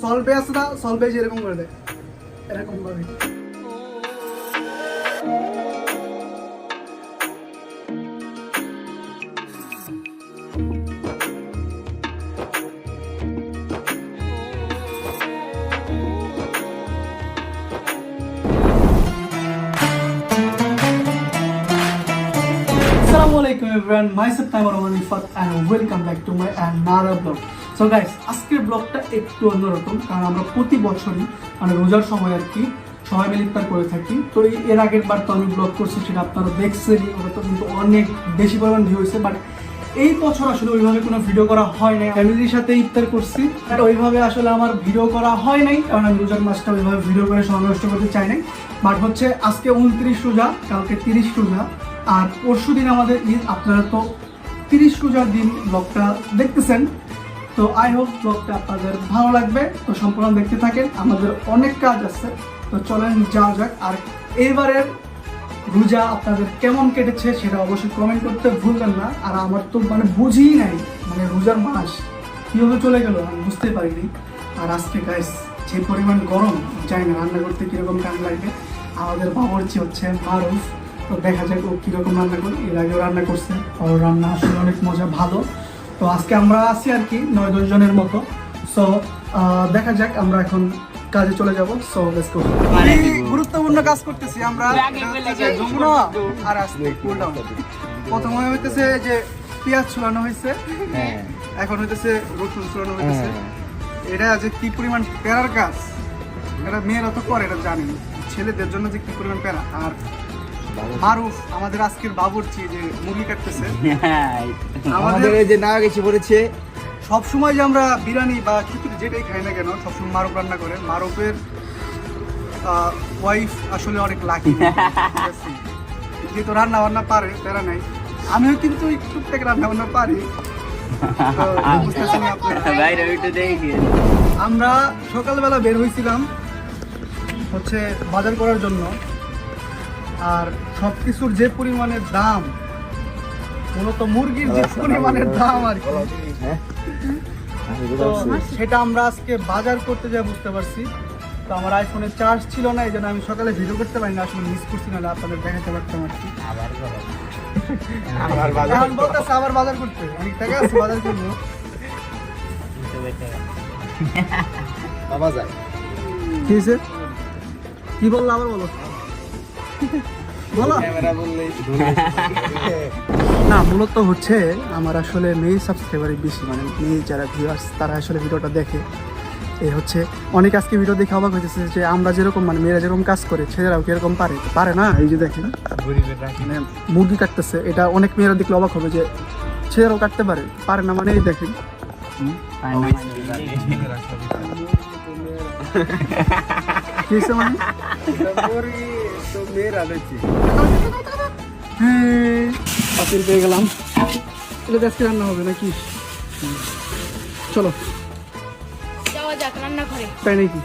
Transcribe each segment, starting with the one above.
সলভে আছে না? সলভে যেরকম করে দেয়। এরকম ভাবে। Everyone myself timer Oman Rifat and welcome back to my another blog so guys আজকের ব্লগটা একটু অন্যরকম, কারণ আমরা প্রতি বছরই মানে রোজার সময় আর কি, সবাই মিলে ইফতার করে থাকি। তো এর আগের বার তো আমি ব্লগ করছি, সেটা আপনারা দেখছেনই ওটা তো কিন্তু অনেক বেশি পরিমাণ ভিউ হয়েছে বাট এই বছর আসলে ওইভাবে কোনো ভিডিও করা হয় নাই। ফ্যামিলির সাথে ইফতার করছি বাট ওইভাবে আসলে আমার ভিডিও করা হয় নাই, কারণ আমি রোজার মাসটা ওইভাবে ভিডিও করে সময় নষ্ট করতে চাই নাই। বাট হচ্ছে আজকে উনত্রিশ রোজা, কালকে তিরিশ রোজা, আর পরশু দিন আমাদের ঈদ, আপনারা তো তিরিশ রোজার দিন ব্লগটা দেখতেছেন। তো আই হোপ ব্লগটা আপনাদের ভালো লাগবে। তো সম্পূর্ণ দেখতে থাকেন, আমাদের অনেক কাজ আছে। তো চলেন, যাওয়া যাক। আর এবারের রোজা আপনাদের কেমন কেটেছে সেটা অবশ্যই কমেন্ট করতে ভুলবেন না। আর আমার তো মানে বুঝিই নাই মানে রোজার মাস কীভাবে চলে গেল আমি বুঝতে পারিনি। আর আজকে গাইস যে পরিমাণ গরম, জানি না রান্না করতে কীরকম টাইম লাগবে। আমাদের বাবরচি হচ্ছে মারুফ। তো দেখা যাক ও কীরকম রান্না করে, এর আগেও রান্না করছে। ওর রান্না আসলে অনেক মজা, ভালো। তো আজকে আমরা আছি আর কি নয় দশ জনের মতো। সো দেখা যাক আমরা এখন কাজে চলে যাব। সো লেটস গো গুরুত্বপূর্ণ কাজ করতেছি আমরা। যে আর প্রথমে হইতেছে যে পেঁয়াজ ছুলানো হয়েছে হ্যাঁ। এখন হইতেছে রসুন ছুলানো হইতেছে। হ্যাঁ। এটা যে কি পরিমাণ প্যারার কাজ এটা মেয়েরা তো করে এটা জানি ছেলেদের জন্য যে কি পরিমাণ প্যারা আর মারুফ আমাদের আজকের বাবুর্চি যে মুরগি কাটতেছে। আমাদের এই যে না গেছে পড়েছে সব সময় যে আমরা বিরিয়ানি বা খিচুড়ি যেটাই খাই না কেন সবসময় মারুফ রান্না করে। মারুফের ওয়াইফ আসলে অনেক লাকি যেহেতু রান্না বান্না পারে প্যারা নাই। আমিও কিন্তু একটু থেকে রান্না বান্না পারি আমরা সকালবেলা বের হয়েছিলাম হচ্ছে বাজার করার জন্য। আর সব কিছুর যে পরিমাণের দাম মূলত মুরগির যে পরিমাণের দাম আর কি। হ্যাঁ? তো সেটা আমরা আজকে বাজার করতে যা বুঝতে পারছি। তো আমার আইফোনে চার্জ ছিল না এই জন্য আমি সকালে ভিডিও করতে পারি না আসলে মিস করছি না আপনাদের দেখাতে পারতাম আর কি। আবার এখন বলতেছে আবার বাজার করতে। অনেক টাকা আছে বাজার করব। বাবা যায়। কি হয়েছে? কি বলল আবার বলো। না মূলত হচ্ছে আমার আসলে মেয়ে সাবস্ক্রাইবারই বেশি মানে মেয়ে যারা ভিউয়ার্স তারা আসলে ভিডিওটা দেখে। এই হচ্ছে অনেক আজকে ভিডিও দেখে অবাক হয়েছে যে আমরা যেরকম মানে মেয়েরা যেরকম কাজ করে ছেলেরাও কীরকম পারে? পারে না? এই যে দেখেন। মানে মুরগি কাটতেছে এটা অনেক মেয়েরা দেখলে অবাক হবে যে ছেলেরাও কাটতে পারে পারে না মানে এই দেখেন। কি হয়েছে মানে হ্যাঁ। পাতিল পেয়ে গেলাম। এটা আজকে রান্না হবে নাকি? চলো। যাওয়া যাক রান্না করে। তাই নাকি?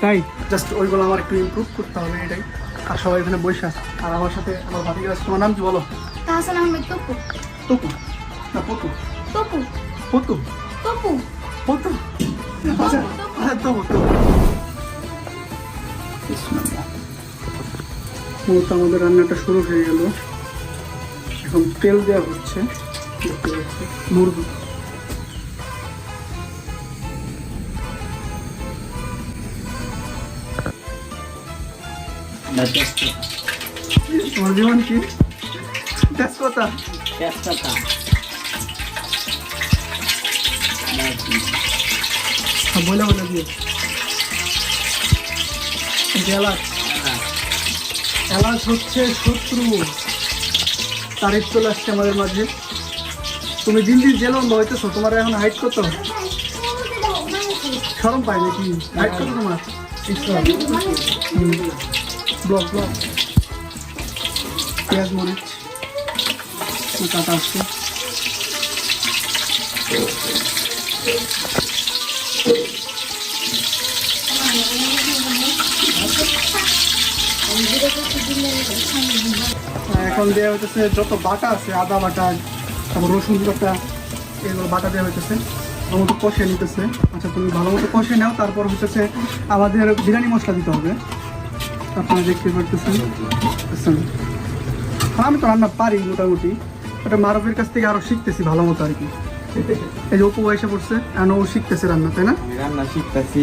তাই? জাস্ট ওইগুলো আমার একটু ইমপ্রুভ করতে হবে এটাই। আর সবাই এখানে বসে আছে। আর আমার সাথে আমার ভাবি আছে তোমার নাম কি বলো? তাহসান আহমেদ তপু। তপু? না পতু। তপু। পতু? তপু। পতু? আচ্ছা হ্যাঁ তপু তপু। মূলত আমাদের রান্নাটা শুরু হয়ে গেল। এখন তেল দেওয়া হচ্ছে। মুরগি। জীবন কি? বলে বলে দিয়ে এলাচ। এলাচ হচ্ছে শত্রু। তারিখ চলে আসছে আমাদের মাঝে। তুমি দিন দিন যে লম্বা হইতেছো, তোমার এখন হাইট কত সরম পাই নাকি? হাইট কত তোমার। ব্লক ব্লক পেঁয়াজ, মরিচ। কাটা আসছে এখন দেওয়া হইতেছে যত বাটা আছে, আদা বাটা, তারপর রসুন বাটা, এগুলো বাটা দেওয়া হইতেছে। ভালো মতো কষে নিতেছে। আচ্ছা তুমি ভালো মতো কষে নাও, তারপর হচ্ছে আমাদের বিরিয়ানি মশলা দিতে হবে। আপনারা দেখতে পারতেছেন? আর আমি তো রান্না পারি মোটামুটি ওটা মারবের কাছ থেকে আরও শিখতেছি ভালো মতো আর কি। এই যে অপু এসে পড়ছে আর ও শিখতেছে রান্না, তাই না? রান্না শিখতেছি।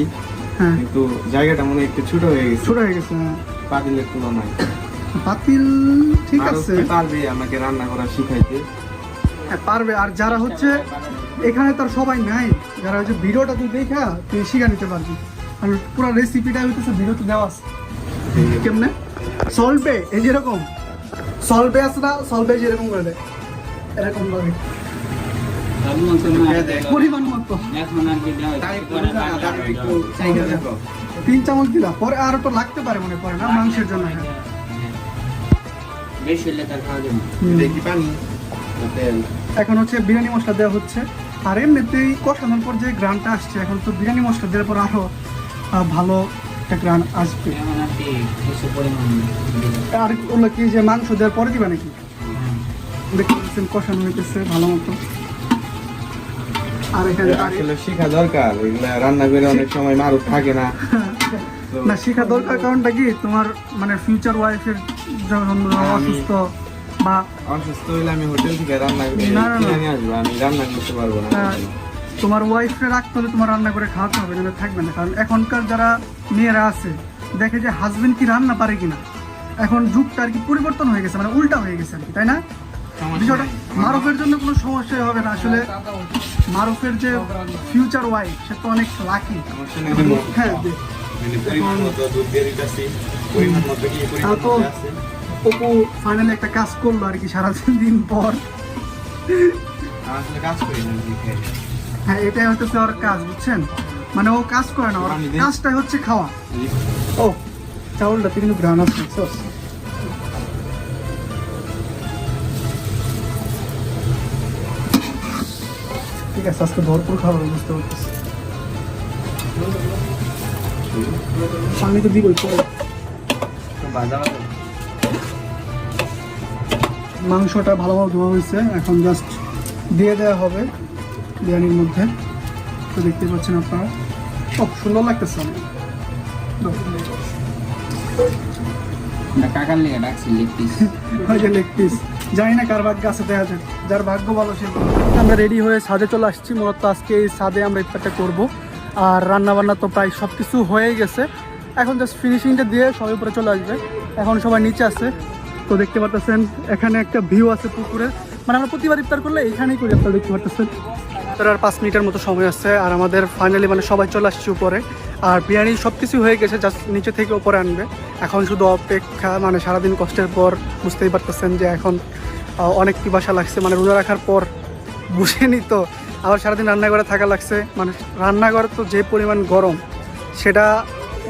কিন্তু জায়গাটা মনে একটু ছোট হয়ে গেছে। ছোট হয়ে গেছে হ্যাঁ। পাতিলের তুলনায়। পাতিল ঠিক আছে। পারবে আমাকে রান্না করা শিখাইতে? হ্যাঁ, পারবে। আর যারা হচ্ছে এখানে তার সবাই নাই। যারা হচ্ছে ভিডিওটা তুই দেখা তুই শিখা নিতে পারবি। আর পুরো রেসিপিটা হইতেছে ভিডিওতে দেওয়া আছে। কেমনে? সলবে এই যেরকম। সলবে আছে না সলবে যেরকম করে দেয়। এরকম ভাবে পরিমাণ মতো। তিন চামচ দিলা পরে আর তো লাগতে পারে মনে পড়ে না মাংসের জন্য হ্যাঁ এখন হচ্ছে বিরিয়ানি মশলা দেওয়া হচ্ছে। আর এমনিতেই কষানোর পর যে গ্রানটা আসছে এখন তো বিরিয়ানি মশলা দেওয়ার পর আরও ভালো একটা গ্রান আসবে। আর ওগুলো কি যে মাংস দেওয়ার পরে দিবা নাকি? দেখতে পাচ্ছেন কষানো হইতেছে ভালো মতো। আর এখানে আসলে শিখা দরকার এগুলা রান্না করে অনেক সময় মারুক থাকে না। না শেখা দরকার কারণটা কি? তোমার মানে ফিউচার ওয়াইফের যখন অসুস্থ বা অসুস্থ হইলে আমি হোটেল থেকে রান্না করে। নিয়ে আসব আমি রান্না করতে পারব না। তোমার ওয়াইফকে রাখতে হলে তোমার রান্না করে খাওয়াতে হবে নাহলে থাকবে না। কারণ এখনকার যারা মেয়েরা আছে দেখে যে হাজবেন্ড কি রান্না পারে কিনা। এখন যুগটা আর কি পরিবর্তন হয়ে গেছে মানে উল্টা হয়ে গেছে আর কি তাই না? বিষয়টা মারুফের জন্য কোনো সমস্যাই হবে না। আসলে মারুফের যে ফিউচার ওয়াইফ সে তো অনেক লাকি হ্যাঁ তো- অপু ফাইনালি একটা কাজ করল আর কি সারা দিন পর। হ্যাঁ এটাই হচ্ছে ওর কাজ বুঝছেন? মানে ও কাজ করে না ওর কাজটাই হচ্ছে খাওয়া। ও চাউলটা কিন্তু গ্রান আছে আজকে ভরপুর খাবার বুঝতে পারতেছি পানি তো দিবই। মাংসটা ভালোভাবে ধোয়া হয়েছে এখন জাস্ট দিয়ে দেওয়া হবে বিরিয়ানির মধ্যে তো দেখতে পাচ্ছেন আপনারা খুব সুন্দর লাগতেছে দাও। কাকার লেগে ডাকছি লেগ পিস লেগ পিস জানি না কার ভাগ্য আছে, দেখা যাক। যার ভাগ্য ভালো সে আমরা রেডি হয়ে ছাদে চলে আসছি। মূলত আজকে এই ছাদে আমরা ইফতারটা করব। আর রান্না বান্না তো প্রায় সব কিছু হয়ে গেছে। এখন জাস্ট ফিনিশিংটা দিয়ে সবাই উপরে চলে আসবে। এখন সবাই নিচে আছে। তো দেখতে পারতেছেন, এখানে একটা ভিউ আছে পুকুরের মানে আমরা প্রতিবার ইফতার করলে এখানেই করি। আপনারা দেখতে পারতেছেন। তার আর পাঁচ মিনিটের মতো সময় আছে। আর আমাদের ফাইনালি মানে সবাই চলে আসছে উপরে। আর বিরিয়ানি সব কিছু হয়ে গেছে জাস্ট নিচে থেকে ওপরে আনবে। এখন শুধু অপেক্ষা মানে সারাদিন কষ্টের পর বুঝতেই পারতেছেন যে এখন অনেক পিপাসা লাগছে মানে রোজা রাখার পর বুঝেনি তো, আবার সারাদিন রান্নাঘরে থাকা লাগছে। মানে রান্নাঘরে তো যে পরিমাণ গরম, সেটা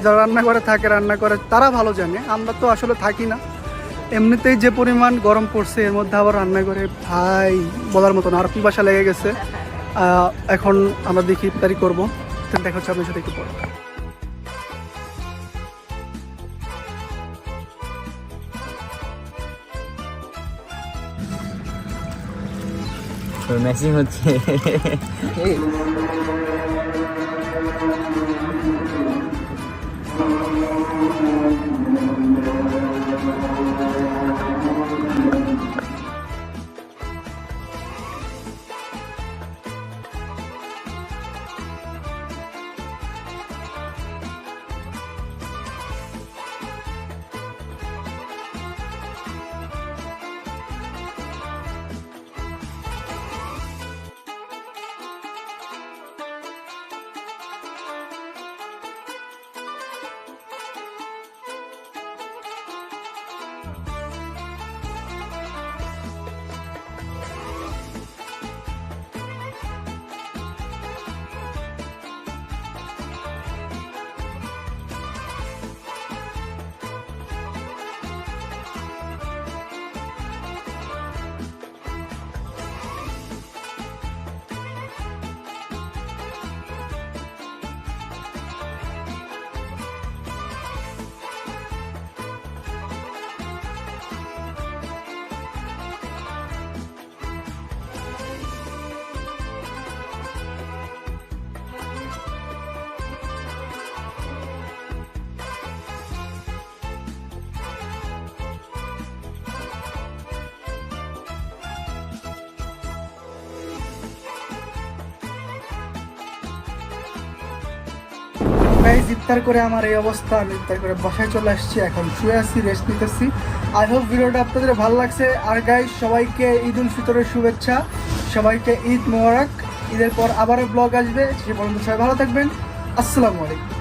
যারা রান্নাঘরে থাকে রান্না করে তারা ভালো জানে, আমরা তো আসলে থাকি না। এমনিতেই যে পরিমাণ গরম পড়ছে, এর মধ্যে আবার রান্না করে ভাই বলার মতন আর পিপাসা লেগে গেছে। এখন আমরা দেখি ইফতারি করব। দেখা হচ্ছে আপনার সাথে একটু পরে। তো ম্যাচিং হচ্ছে গাইজ, ইফতার করে আমার এই অবস্থা, আমি ইফতার করে বাসায় চলে আসছি, এখন শুয়ে আছি রেস্ট নিতেছি। আই হোপ ভিডিওটা আপনাদের ভালো লাগছে। আর গাইজ, সবাইকে ঈদ উল ফিতরের শুভেচ্ছা, সবাইকে ঈদ মোবারক। ঈদের পর আবারও ব্লগ আসবে, সে পর্যন্ত সবাই ভালো থাকবেন। আসসালামু আলাইকুম।